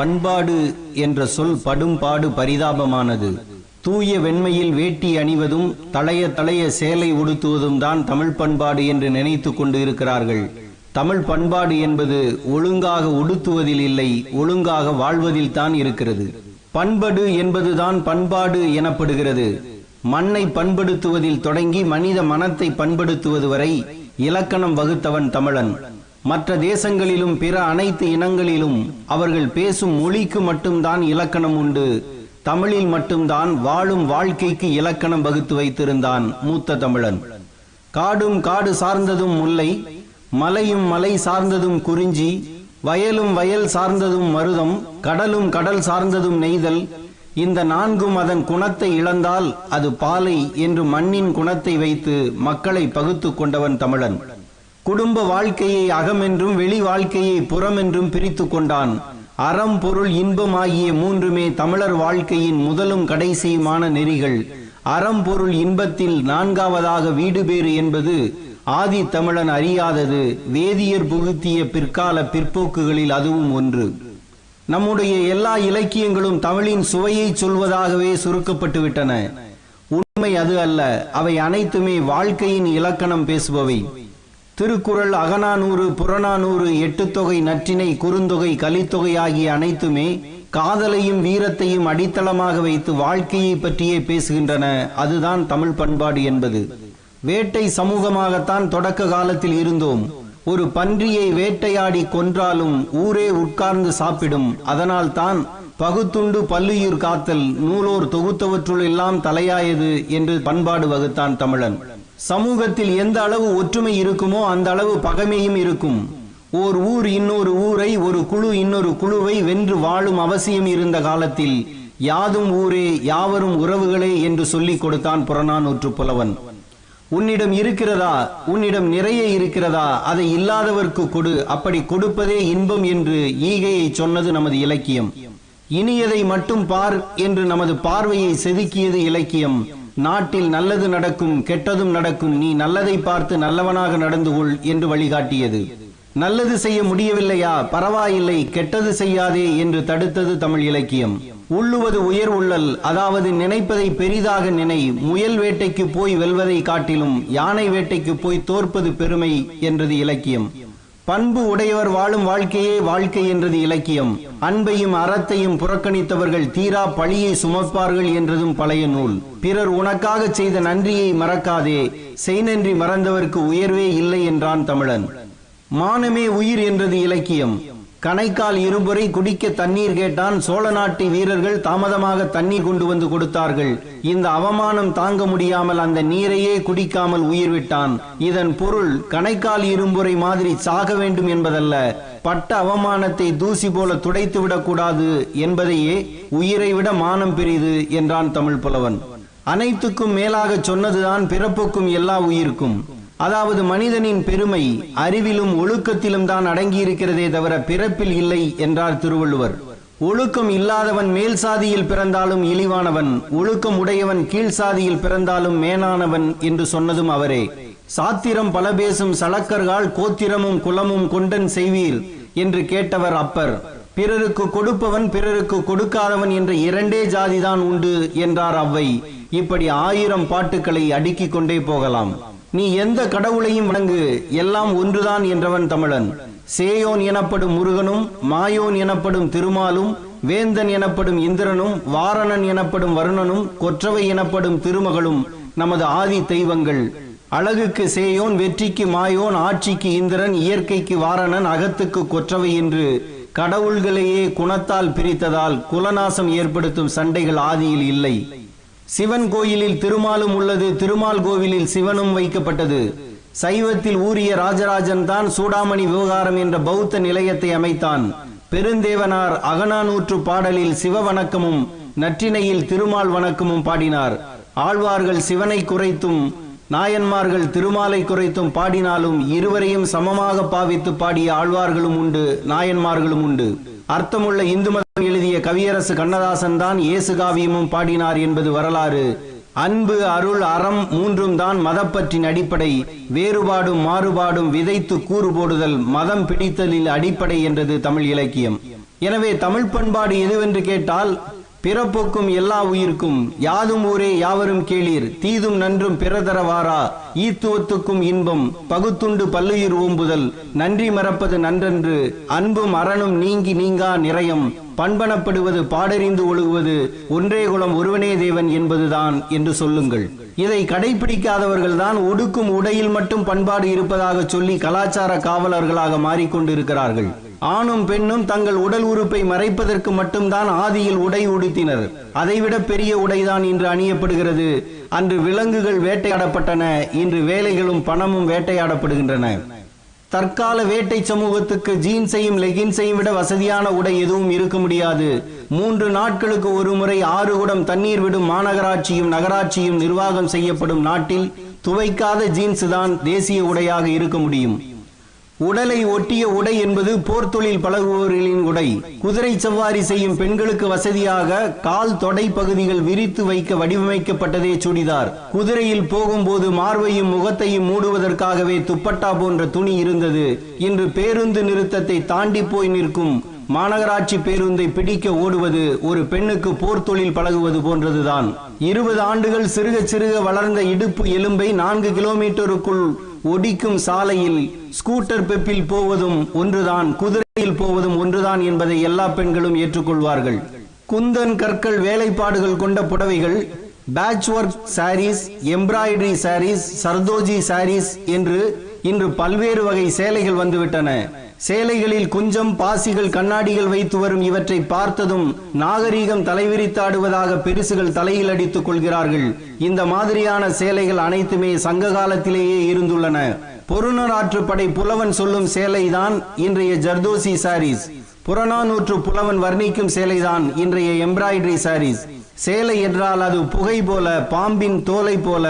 பண்பாடு என்ற சொல் படும்பாடு பரிதாபமானது. தூய வெண்மையில் வேட்டி அணிவதும் தளைய தளைய சேலை உடுத்துவதும் தான் தமிழ் பண்பாடு என்று நினைத்து கொண்டு இருக்கிறார்கள் தமிழ் பண்பாடு என்பது ஒழுங்காக உடுத்துவதில் இல்லை ஒழுங்காக வாழ்வதில் தான் இருக்கிறது. பண்படு என்பதுதான் பண்பாடு எனப்படுகிறது. மண்ணை பண்படுத்துவதில் தொடங்கி மனித மனத்தை பண்படுத்துவது வரை இலக்கணம் வகுத்தவன் தமிழன். மற்ற தேசங்களிலும் பிற அனைத்து இனங்களிலும் அவர்கள் பேசும் மொழிக்கு மட்டும்தான் இலக்கணம் உண்டு. தமிழில் மட்டும்தான் வாழும் வாழ்க்கைக்கு இலக்கணம் வகுத்து வைத்திருந்தான் மூத்த தமிழன். காடும் காடு சார்ந்ததும் முல்லை மலையும் மலை சார்ந்ததும் குறிஞ்சி வயலும் வயல் சார்ந்ததும் மருதம் கடலும் கடல் சார்ந்ததும் நெய்தல் இந்த நான்கும் அதன் குணத்தை இழந்தால் அது பாலை என்று மண்ணின் குணத்தை வைத்து மக்களை பகுத்து கொண்டவன் தமிழன். குடும்ப வாழ்க்கையை அகமென்றும் வெளி வாழ்க்கையை புறமென்றும் பிரித்து கொண்டான். அறம் பொருள் இன்பம் ஆகிய மூன்றுமே தமிழர் வாழ்க்கையின் முதலும் கடைசியுமான நெறிகள். அறம் பொருள் இன்பத்தில் நான்காவதாக வீடு பேறு என்பது ஆதி தமிழன் அறியாதது. வேதியர் புகுத்திய பிற்கால பிற்போக்குகளில் அதுவும் ஒன்று. நம்முடைய எல்லா இலக்கியங்களும் தமிழின் சுவையை சொல்வதாகவே சுருக்கப்பட்டு விட்டன. உண்மை அது அல்ல அவை அனைத்துமே வாழ்க்கையின் இலக்கணம் பேசுபவை. திருக்குறள் அகநானூறு புறநானூறு எட்டுத்தொகை நற்றினை குறுந்தொகை கலித்தொகை ஆகிய அனைத்துமே காதலையும் வீரத்தையும் அடித்தளமாக வைத்து வாழ்க்கையை பற்றியே பேசுகின்றன. அதுதான் தமிழ் பண்பாடு என்பது. வேட்டை சமூகமாகத்தான் தொடக்க காலத்தில் இருந்தோம். ஒரு பன்றியை வேட்டையாடி கொன்றாலும் ஊரே உட்கார்ந்து சாப்பிடும். அதனால் தான் பகுத்துண்டு பல்லுயிர் காத்தல் நூலோர் தொகுத்தவற்றுள் எல்லாம் தலையாயது என்று பண்பாடு வகுத்தான் தமிழன். சமூகத்தில் எந்த அளவு ஒற்றுமை இருக்குமோ அந்த அளவு பகைமையும் இருக்கும். ஓர் ஊர் இன்னொரு ஊரை ஒரு குழு இன்னொரு குழுவை வென்று வாழும் அவசியம் இருந்த காலத்தில் யாதும் ஊரே யாவரும் உறவுகளே என்று சொல்லிக் கொடுத்தான் புறநானூற்று புலவன். உன்னிடம் இருக்கிறதா? உன்னிடம் நிறைய இருக்கிறதா? அதை இல்லாதவர்க்கு கொடு. அப்படி கொடுப்பதே இன்பம் என்று ஈகையை சொன்னது நமது இலக்கியம். இனியதை மட்டும் பார் என்று நமது பார்வையை செதுக்கியது இலக்கியம். நாட்டில் நல்லது நடக்கும் கெட்டதும் நடக்கும். நீ நல்லதை பார்த்து நல்லவனாக நடந்து கொள் என்று வழிகாட்டியது. நல்லது செய்ய முடியவில்லையா? பரவாயில்லை. கெட்டது செய்யாதே என்று தடுத்தது தமிழ் இலக்கியம். உள்ளுவது உயர் உள்ளல் அதாவது நினைப்பதை பெரிதாக நினை. முயல் வேட்டைக்கு போய் வெல்வதை காட்டிலும் யானை வேட்டைக்கு போய் தோற்பது பெருமை என்றது இலக்கியம். பண்பு உடையவர் வாழும் வாழ்க்கையே வாழ்க்கை என்றது இலக்கியம். அன்பையும் அறத்தையும் புறக்கணித்தவர்கள் தீரா பழியை சுமப்பார்கள் என்றதும் பழைய நூல். பிறர் உனக்காக செய்த நன்றியை மறக்காதே. செய் நன்றி மறந்தவர்க்கு உயர்வே இல்லை என்றான் தமிழன். மானமே உயிர் என்றது இலக்கியம். கணைக்கால் இருபுறை குடிக்க தண்ணீர் கேட்டான். சோழ நாட்டு வீரர்கள் தாமதமாக தண்ணீர் கொண்டு வந்து கொடுத்தார்கள். இந்த அவமானம் தாங்க முடியாமல் அந்த நீரையே குடிக்காமல் உயிர் விட்டான். இதன் பொருள் கணைக்கால் இரும்புரை மாதிரி சாக வேண்டும் என்பதல்ல. பட்ட அவமானத்தை தூசி போல துடைத்து விடக்கூடாது என்பதையே உயிரை விட மானம் பெரிது என்றான் தமிழ் புலவன். அனைத்துக்கும் மேலாக சொன்னதுதான் பிறப்புக்கும் எல்லா உயிருக்கும். அதாவது மனிதனின் பெருமை அறிவிலும் ஒழுக்கத்திலும் தான் அடங்கியிருக்கிறதே தவிர பிறப்பில் இல்லை என்றார் திருவள்ளுவர். ஒழுக்கம் இல்லாதவன் மேல் சாதியில் பிறந்தாலும் இழிவானவன் ஒழுக்கம் உடையவன் கீழ் சாதியில் பிறந்தாலும் மேனானவன் என்று சொன்னதும் அவரே. சாத்திரம் பல பேசும் சளக்கர்கள் கோத்திரமும் குலமும் கொண்டன் செய்வீர் என்று கேட்டவர் அப்பர். பிறருக்கு கொடுப்பவன் பிறருக்கு கொடுக்காதவன் என்ற இரண்டே ஜாதிதான் உண்டு என்றார் அவ்வை. இப்படி ஆயிரம் பாட்டுக்களை அடுக்கிக் கொண்டே போகலாம். நீ எந்த கடவுளையும் வணங்கு எல்லாம் ஒன்றுதான் என்றவன் தமிழன். சேயோன் எனப்படும் முருகனும் மாயோன் எனப்படும் திருமாலும் வேந்தன் எனப்படும் இந்திரனும் வாரணன் எனப்படும் வருணனும் கொற்றவை எனப்படும் திருமகளும் நமது ஆதி தெய்வங்கள். அழகுக்கு சேயோன் வெற்றிக்கு மாயோன் ஆட்சிக்கு இந்திரன் இயற்கைக்கு வாரணன் அகத்துக்கு கொற்றவை என்று கடவுள்களையே குணத்தால் பிரித்ததால் குலநாசம் ஏற்படுத்தும் சண்டைகள் ஆதியில் இல்லை. சிவன் கோயிலில் திருமாலும் உள்ளது திருமால் கோவிலில் சிவனும் வைக்கப்பட்டது. சைவத்தில் ஊறிய ராஜராஜன் தான் சூடாமணி விவகாரம் என்ற பௌத்த நிலையத்தை அமைத்தான். பெருந்தேவனார் அகனானூற்று பாடலில் சிவ வணக்கமும் நற்றினையில் திருமால் வணக்கமும் பாடினார். ஆழ்வார்கள் சிவனை குறைத்தும் நாயன்மார்கள் திருமாலை குறைத்தும் பாடினாலும் இருவரையும் சமமாக பாவித்து பாடிய ஆழ்வார்களும் உண்டு நாயன்மார்களும் உண்டு. அர்த்தமுள்ள இந்து பாடிய கவியரசு கண்ணதாசன் தான் இயேசு காவியமும் பாடினார் என்பது வரலாறு. அன்பு அருள் அறம் மூன்றும் தான் மதப்பற்றின் அடிப்படை. வேறுபாடும் மாறுபாடும் விதைத்து கூறு போடுதல் மதம் பிடித்தலில் அடிப்படை என்றது தமிழ் இலக்கியம். எனவே தமிழ் பண்பாடு எதுவென்று கேட்டால் பிறப்போக்கும் எல்லா உயிர்க்கும் யாதும் ஊரே யாவரும் கேளீர் தீதும் நன்றும் பிறதரவாரா? ஈத்துவத்துக்கும் இன்பம் பகுத்துண்டு பல்லுயிர் ஓம்புதல் நன்றி மறப்பது நன்றன்று அன்பும் அறனும் நீங்கி நீங்கா நிறையம் பண்பனப்படுவது பாடறிந்து ஒழுகுவது ஒன்றே குலம் ஒருவனே தேவன் என்பதுதான் என்று சொல்லுங்கள். இதை கடைபிடிக்காதவர்கள்தான் ஒடுக்கும் உடையில் மட்டும் பண்பாடு இருப்பதாக சொல்லி கலாச்சார காவலர்களாக மாறிக்கொண்டிருக்கிறார்கள். ஆணும் பெண்ணும் தங்கள் உடல் உறுப்பை மறைப்பதற்கு மட்டும்தான் ஆதியில் உடை உடுத்தினர். அதைவிட பெரிய உடைதான் இன்று அணியப்படுகிறது. அன்று விலங்குகள் வேட்டையாடப்பட்டன. இன்று வேலைகளும் பணமும் வேட்டையாடப்படுகின்றன. தற்கால வேட்டை சமூகத்துக்கு ஜீன்ஸையும் லெகின்ஸையும் விட வசதியான உடை எதுவும் இருக்க முடியாது. மூன்று நாட்களுக்கு ஒரு முறை ஆறு குடம் தண்ணீர் விடும் மாநகராட்சியும் நகராட்சியும் நிர்வாகம் செய்யப்படும் நாட்டில் துவைக்காத ஜீன்ஸ் தான் தேசிய உடையாக இருக்க முடியும். உடலை ஒட்டிய உடை என்பது போர்த்தொழில் பழகுவோர்களின் பழகுபவர்களின் உடை. குதிரை சவாரி செய்யும் பெண்களுக்கு வசதியாக கால் தொடை பகுதிகள் விரித்து வைக்க வடிவமைக்கப்பட்டதே சுடிதார். குதிரையில் போகும்போது மார்பையும் முகத்தையும் மூடுவதற்காகவே துப்பட்டா போன்ற துணி இருந்தது. இன்று பேருந்து நிறுத்தத்தை தாண்டி போய் நிற்கும் மாநகராட்சி பேருந்தை பிடிக்க ஓடுவது ஒரு பெண்ணுக்கு போர்த்தொழில் பழகுவது போன்றதுதான். இருபது ஆண்டுகள் சிறுக சிறுக வளர்ந்த இடுப்பு எலும்பை நான்கு கிலோமீட்டருக்குள் ஒடிக்கும் சாலையில் ஸ்கூட்டர் பெப்பில் போவதும் ஒன்றுதான் குதிரையில் போவதும் ஒன்றுதான் என்பதை எல்லா பெண்களும் ஏற்றுக்கொள்வார்கள். குந்தன் கற்கள் வேலைப்பாடுகள் கொண்ட புடவைகள் patch work saris embroidery saris zardozi saris என்று இன்று பல்வேறு வகை சேலைகள் வந்துவிட்டன. சேலைகளில் குஞ்சம் பாசிகள் கண்ணாடிகள் வைத்து வரும் இவற்றை பார்த்ததும் நாகரீகம் தலைவிரித்தாடுவதாக பெருசுகள் தலையில் அடித்துக் கொள்கிறார்கள். இந்த மாதிரியான சேலைகள் அனைத்துமே சங்க காலத்திலேயே இருந்துள்ளன. பொருணராற்றுப்படை புலவன் சொல்லும் சேலைதான் இன்றைய ஜர்தோசி சாரீஸ் புறநானூற்று புலவன் வர்ணிக்கும் சேலைதான் இன்றைய எம்ப்ராய்டரி சாரீஸ் சேலை என்றால் அது புகை போல பாம்பின் தோலை போல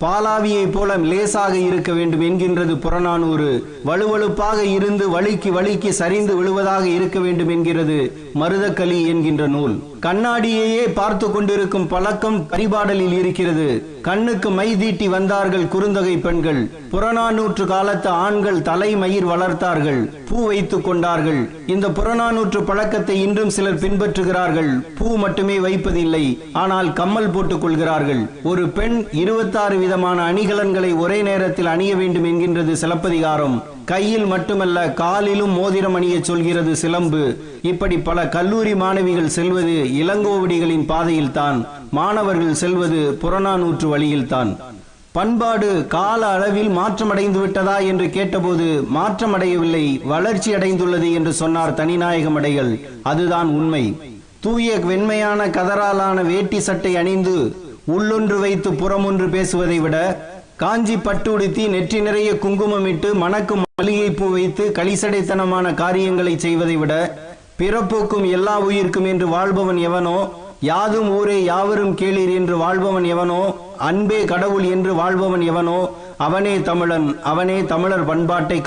பாலாவியை போல லேசாக இருக்க வேண்டும் என்கின்றது புறநானூறு. வலுவழுப்பாக இருந்து வழுக்கி வழுக்கி சரிந்து விழுவதாக இருக்க வேண்டும் என்கிறது மருதக்கலி என்கின்ற நூல். கண்ணாடியையே பார்த்து கொண்டிருக்கும் பழக்கம் பரிபாடலில் இருக்கிறது. கண்ணுக்கு மை தீட்டி வந்தார்கள் குறுந்தொகை பெண்கள். புறநானூற்று காலத்து ஆண்கள் தலைமயிர் வளர்த்தார்கள். பூ வைத்துக் கொண்டார்கள். இந்த புறநானூற்று பழக்கத்தை இன்றும் சிலர் பின்பற்றுகிறார்கள். பூ மட்டுமே வைப்பதில்லை. ஆனால் கம்மல் போட்டுக் கொள்கிறார்கள். ஒரு பெண் இருபத்தாறு விதமான அணிகலன்களை ஒரே நேரத்தில் அணிய வேண்டும் என்கின்றது சிலப்பதிகாரம். கையில் மட்டுமல்ல காலிலும் மோதிரம் அணிய சொல்கிறது சிலம்பு. இப்படி பல கல்லூரி மாணவிகள் செல்வது இளங்கோவடிகளின் பாதையில்தான் மாணவர்கள் செல்வது புறநானூற்று வழியில்தான். பண்பாடு கால அளவில் மாற்றமடைந்து விட்டதா என்று கேட்டபோது மாற்றமடையவில்லை வளர்ச்சி அடைந்துள்ளது என்று சொன்னார் தனிநாயகம் அடைகள் அதுதான் உண்மை. தூய வெண்மையான கதராலான வேட்டி சட்டை அணிந்து உள்ளொன்று வைத்து புறமொன்று பேசுவதை விட காஞ்சி பட்டு உடுத்தி நெற்றி நிறைய குங்குமமிட்டு மணக்கும் மல்லிகை பூ வைத்து களிசடைத்தனமான காரியங்களை செய்வதை விட பிறப்போக்கும் எல்லா உயிர்க்கும் என்று வாழ்பவன் எவனோ? யாதும் ஊரே யாவரும் கேளீர் என்று வாழ்பவன் எவனோ? அன்பே கடவுள் என்று வாழ்பவன் எவனோ? அவனே தமிழன் அவனே தமிழர் பண்பாட்டை